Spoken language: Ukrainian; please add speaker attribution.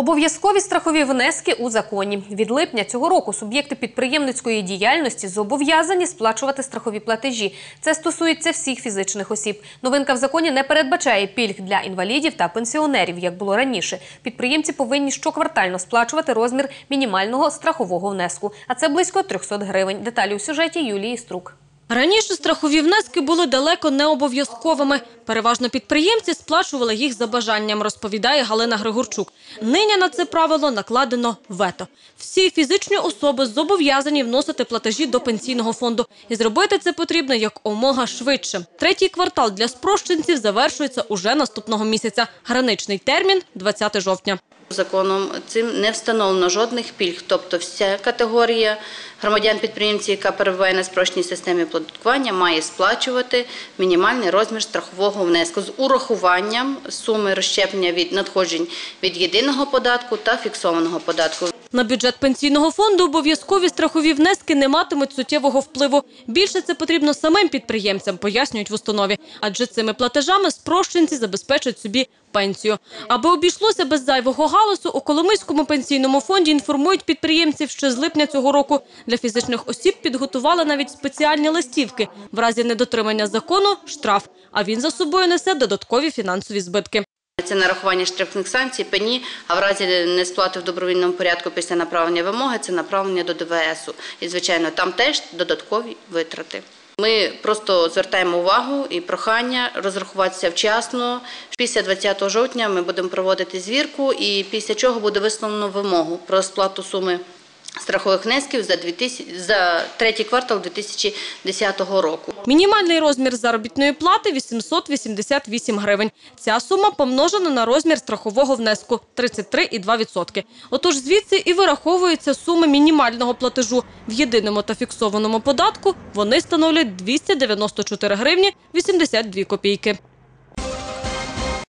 Speaker 1: Обов'язкові страхові внески у законі. Від липня цього року суб'єкти підприємницької діяльності зобов'язані сплачувати страхові платежі. Це стосується всіх фізичних осіб. Новинка в законі не передбачає пільг для інвалідів та пенсіонерів, як було раніше. Підприємці повинні щоквартально сплачувати розмір мінімального страхового внеску. А це близько 300 гривень. Деталі у сюжеті Юлії Струк.
Speaker 2: Раніше страхові внески були далеко не обов'язковими. Переважно підприємці сплачували їх за бажанням, розповідає Галина Григорчук. Нині на це правило накладено вето. Всі фізичні особи зобов'язані вносити платежі до пенсійного фонду. І зробити це потрібно як омога швидше. Третій квартал для спрощенців завершується уже наступного місяця. Граничний термін – 20 жовтня.
Speaker 3: Законом цим не встановлено жодних пільг, тобто вся категорія громадян-підприємців, яка перебуває на спрощеній системі оподаткування, має сплачувати мінімальний розмір страхового внеску з урахуванням суми розщеплення від надходжень від єдиного податку та фіксованого податку.
Speaker 2: На бюджет пенсійного фонду обов'язкові страхові внески не матимуть суттєвого впливу. Більше це потрібно самим підприємцям, пояснюють в установі. Адже цими платежами спрощенці забезпечать собі пенсію. Аби обійшлося без зайвого галасу, у Коломийському пенсійному фонді інформують підприємців, що з липня цього року для фізичних осіб підготували навіть спеціальні листівки. В разі недотримання закону – штраф, а він за собою несе додаткові фінансові збитки.
Speaker 3: Це нарахування штрафних санкцій, пені, а в разі несплати в добровільному порядку після направлення вимоги це направлення до ДВСу. І, звичайно, там теж додаткові витрати. Ми просто звертаємо увагу і прохання розрахуватися вчасно. Після 20 жовтня ми будемо проводити звірку, і після чого буде висловлено вимогу про сплату суми страхових внесків за 2000, за третій квартал 2010 року.
Speaker 2: Мінімальний розмір заробітної плати – 888 гривень. Ця сума помножена на розмір страхового внеску – 33,2%. Отож звідси і вираховуються суми мінімального платежу. В єдиному та фіксованому податку вони становлять 294 гривні 82 копійки.